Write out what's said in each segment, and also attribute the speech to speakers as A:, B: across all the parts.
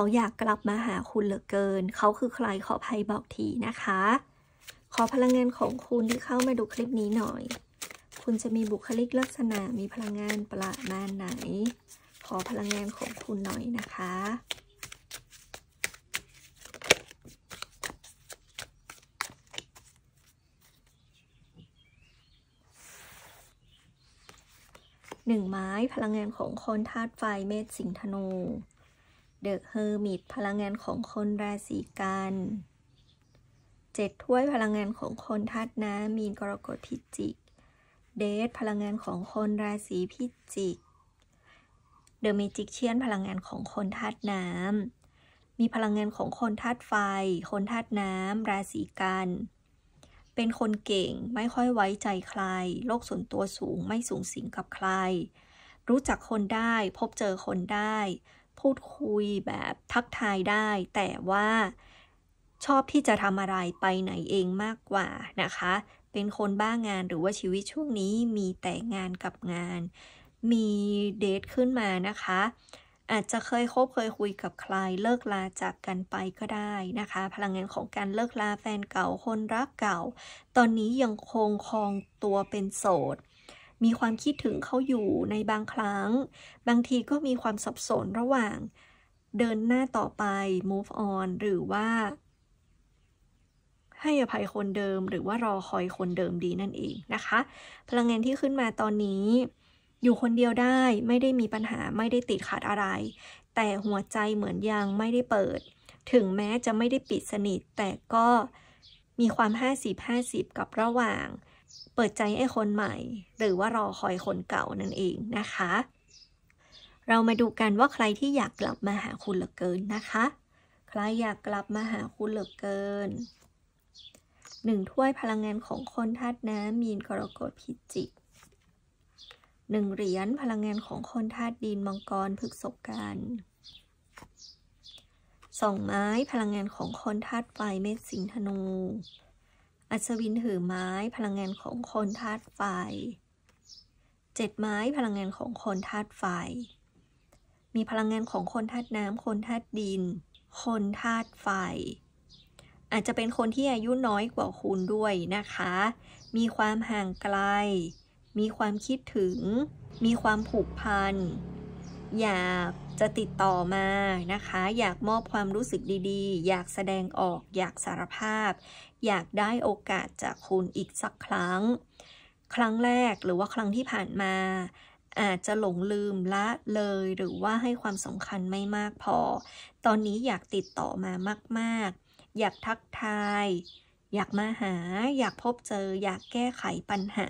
A: เขาอยากกลับมาหาคุณเหลือเกิน เขาคือใครขอภัยบอกทีนะคะ ขอพลังงานของคุณที่เข้ามาดูคลิปนี้หน่อย คุณจะมีบุคลิกลักษณะมีพลังงานประมาณไหน ขอพลังงานของคุณหน่อยนะคะหนึ่งไม้พลังงานของคนธาตุไฟเมษสิงธนู เดอะเฮอร์มิตพลังงานของคนราศีกันเจ็ดถ้วยพลังงานของคนธาตุน้ำมีนกรกฎพิจิก เดทพลังงานของคนราศีพิจิก เดอะเมจิกเชียนพลังงานของคนธาตุน้ำมีพลังงานของคนธาตุไฟ คนธาตุน้ำราศีกัน เป็นคนเก่งไม่ค่อยไว้ใจใคร โลกส่วนตัวสูงไม่สูงสิงกับใคร รู้จักคนได้พบเจอคนได้ พูดคุยแบบทักทายได้ แต่ว่าชอบที่จะทำอะไรไปไหนเองมากกว่านะคะ เป็นคนบ้างานหรือว่าชีวิตช่วงนี้มีแต่งานกับงาน มีเดทขึ้นมานะคะ อาจจะเคยคบเคยคุยกับใครเลิกลาจากกันไปก็ได้นะคะ พลังงานของการเลิกลาแฟนเก่าคนรักเก่า ตอนนี้ยังคงคองตัวเป็นโสด มีความคิดถึงเขาอยู่ในบางครั้ง บางทีก็มีความสับสนระหว่าง เดินหน้าต่อไป move on หรือว่า ให้อภัยคนเดิมหรือว่ารอคอยคนเดิมดีนั่นเองนะคะ พลังงานที่ขึ้นมาตอนนี้ อยู่คนเดียวได้ไม่ได้มีปัญหาไม่ได้ติดขัดอะไร แต่หัวใจเหมือนยังไม่ได้เปิด ถึงแม้จะไม่ได้ปิดสนิท แต่ก็มีความ 50-50 กับระหว่าง เปิดใจให้คนใหม่ หรือว่ารอคอยคนเก่านั่นเองนะคะ เรามาดูกันว่าใครที่อยากกลับมาหาคุณเหลือเกินนะคะ ใครอยากกลับมาหาคุณเหลือเกินหนึ่งถ้วยพลังงานของคนธาตุน้ำมีนกรกฎพิจิกหนึ่งเหรียญพลังงานของคนธาตุดินมังกรพฤกษกันสองไม้พลังงานของคนธาตุไฟเมษสิงธนู อัศวินถือไม้พลังงานของคนธาตุไฟเจ็ดไม้พลังงานของคนธาตุไฟ มีพลังงานของคนธาตุน้ำคนธาตุดิน คนธาตุไฟ อาจจะเป็นคนที่อายุน้อยกว่าคุณด้วยนะคะ มีความห่างไกล มีความคิดถึง มีความผูกพัน อยากจะติดต่อมานะคะ อยากมอบความรู้สึกดีๆ อยากแสดงออก อยากสารภาพ อยากได้โอกาสจากคุณอีกสักครั้ง ครั้งแรกหรือว่าครั้งที่ผ่านมา อาจจะหลงลืมละเลยหรือว่าให้ความสำคัญไม่มากพอ ตอนนี้อยากติดต่อมามากๆ อยากทักทาย อยากมาหา อยากพบเจอ อยากแก้ไขปัญหา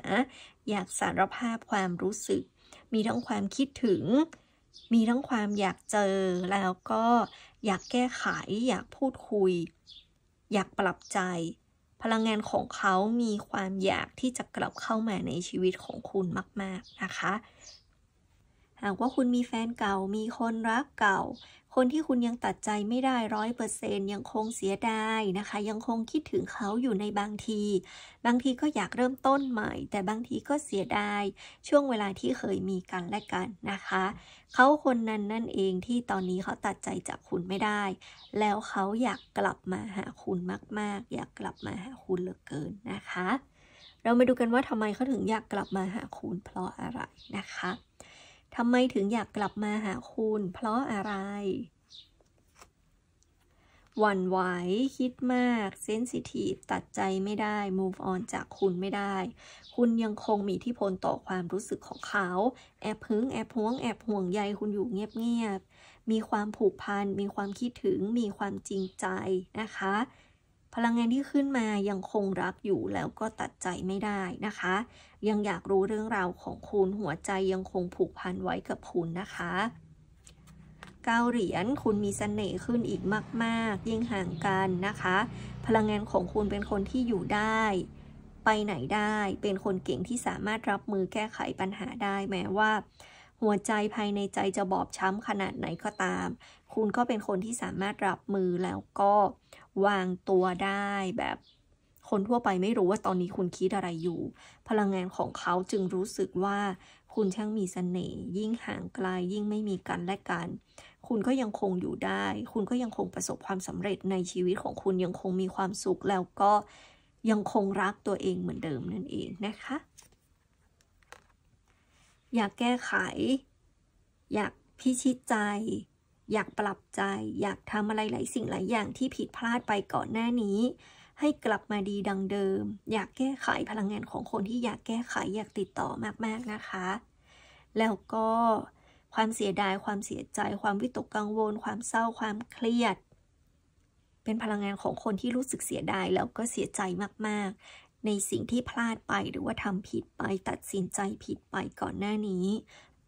A: อยากสารภาพความรู้สึก มีทั้งความคิดถึง มีทั้งความอยากเจอแล้วก็อยากแก้ไข อยากพูดคุย อยากปรับใจ พลังงานของเขามีความอยากที่จะกลับเข้ามาในชีวิตของคุณมาก ๆนะคะ หากว่าคุณมีแฟนเก่ามีคนรักเก่า คนที่คุณยังตัดใจไม่ได้ร้อยเปอร์เซ็นยังคงเสียดายนะคะ ยังคงคิดถึงเขาอยู่ในบางที บางทีก็อยากเริ่มต้นใหม่ แต่บางทีก็เสียดาย ช่วงเวลาที่เคยมีกันและกันนะคะ เขาคนนั้นนั่นเองที่ตอนนี้เขาตัดใจจากคุณไม่ได้ แล้วเขาอยากกลับมาหาคุณมาก ๆ อยากกลับมาหาคุณเหลือเกินนะคะ เรามาดูกันว่าทำไมเขาถึงอยากกลับมาหาคุณเพราะอะไรนะคะ ทำไมถึงอยากกลับมาหาคุณ เพราะอะไร หวั่นไหว คิดมาก เซนซิทีฟ ตัดใจไม่ได้ move on จากคุณไม่ได้ คุณยังคงมีที่พลต่อความรู้สึกของเขา แอบพึงแอบห่วง แอบห่วงใยคุณอยู่เงียบๆ มีความผูกพัน มีความคิดถึง มีความจริงใจนะคะ พลังงานที่ขึ้นมายังคงรักอยู่แล้วก็ตัดใจไม่ได้นะคะ ยังอยากรู้เรื่องราวของคุณหัวใจยังคงผูกพันไว้กับคุณนะคะเก้าเหรียญคุณมีสเสน่ห์ขึ้นอีกมาก ๆ ยิ่งห่างกันนะคะ พลังงานของคุณเป็นคนที่อยู่ได้ ไปไหนได้เป็นคนเก่งที่สามารถรับมือแก้ไขปัญหาได้แม้ว่า หัวใจภายในใจจะบอบช้ำขนาดไหนก็ตาม คุณก็เป็นคนที่สามารถรับมือแล้วก็วางตัวได้แบบ คนทั่วไปไม่รู้ว่าตอนนี้คุณคิดอะไรอยู่ พลังงานของเขาจึงรู้สึกว่าคุณช่างมีสเสน่ห์ยิ่งห่างไกลยิ่งไม่มีกันและกัน คุณก็ยังคงอยู่ได้ คุณก็ยังคงประสบความสำเร็จในชีวิตของคุณยังคงมีความสุขแล้วก็ยังคงรักตัวเองเหมือนเดิมนั่นเองนะคะ อยากแก้ไข อยากพิชิตใจ อยากปรับใจ อยากทำอะไรหลายสิ่งหลายอย่างที่ผิดพลาดไปก่อนหน้านี้ ให้กลับมาดีดังเดิม อยากแก้ไขพลังงานของคนที่อยากแก้ไขอยากติดต่อมากๆนะคะ แล้วก็ความเสียดายความเสียใจ ความวิตกกังวล ความเศร้าความเครียด เป็นพลังงานของคนที่รู้สึกเสียดายแล้วก็เสียใจมาก ในสิ่งที่พลาดไปหรือว่าทำผิดไปตัดสินใจผิดไปก่อนหน้านี้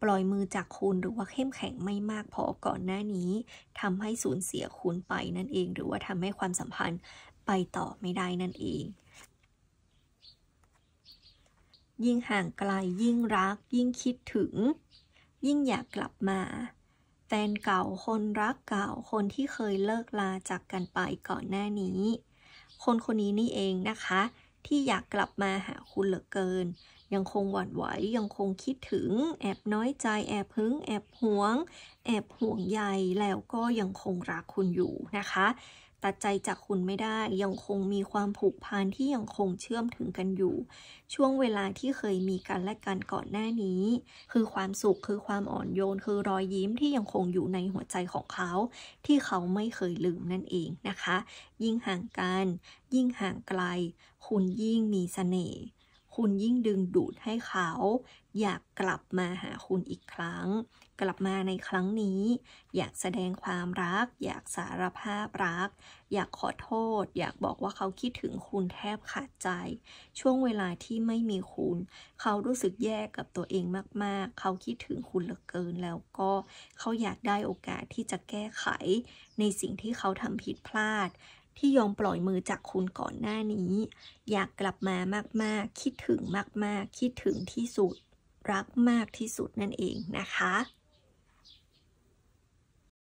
A: ปล่อยมือจากคุณหรือว่าเข้มแข็งไม่มากพอก่อนหน้านี้ทำให้สูญเสียคุณไปนั่นเอง หรือว่าทำให้ความสัมพันธ์ไปต่อไม่ได้นั่นเอง ยิ่งห่างไกลยิ่งรัก ยิ่งคิดถึง ยิ่งอยากกลับมาแฟนเก่าคนรักเก่าคนที่เคยเลิกลาจากกันไปก่อนหน้านี้ คนคนนี้นี่เองนะคะ ที่อยากกลับมาหาคุณเหลือเกิน ยังคงหวั่นไหวยังคงคิดถึง แอบน้อยใจ แอบพึง แอบหวง แอบห่วงใยแล้วก็ยังคงรักคุณอยู่นะคะ ตัดใจจากคุณไม่ได้ยังคงมีความผูกพันที่ยังคงเชื่อมถึงกันอยู่ ช่วงเวลาที่เคยมีกันและกันก่อนหน้านี้ คือความสุขคือความอ่อนโยน คือรอยยิ้มที่ยังคงอยู่ในหัวใจของเขา ที่เขาไม่เคยลืมนั่นเองนะคะ ยิ่งห่างกัน ยิ่งห่างไกล คุณยิ่งมีเสน่ห์ คุณยิ่งดึงดูดให้เขา อยากกลับมาหาคุณอีกครั้ง กลับมาในครั้งนี้ อยากแสดงความรัก อยากสารภาพรัก อยากขอโทษ อยากบอกว่าเขาคิดถึงคุณแทบขาดใจ ช่วงเวลาที่ไม่มีคุณ เขารู้สึกแย่กับตัวเองมาก ๆ เขาคิดถึงคุณเหลือเกินแล้วก็เขาอยากได้โอกาสที่จะแก้ไข ในสิ่งที่เขาทำผิดพลาด ที่ยอมปล่อยมือจากคุณก่อนหน้านี้ อยากกลับมามากๆ คิดถึงมากๆ คิดถึงที่สุด รักมากที่สุดนั่นเองนะคะ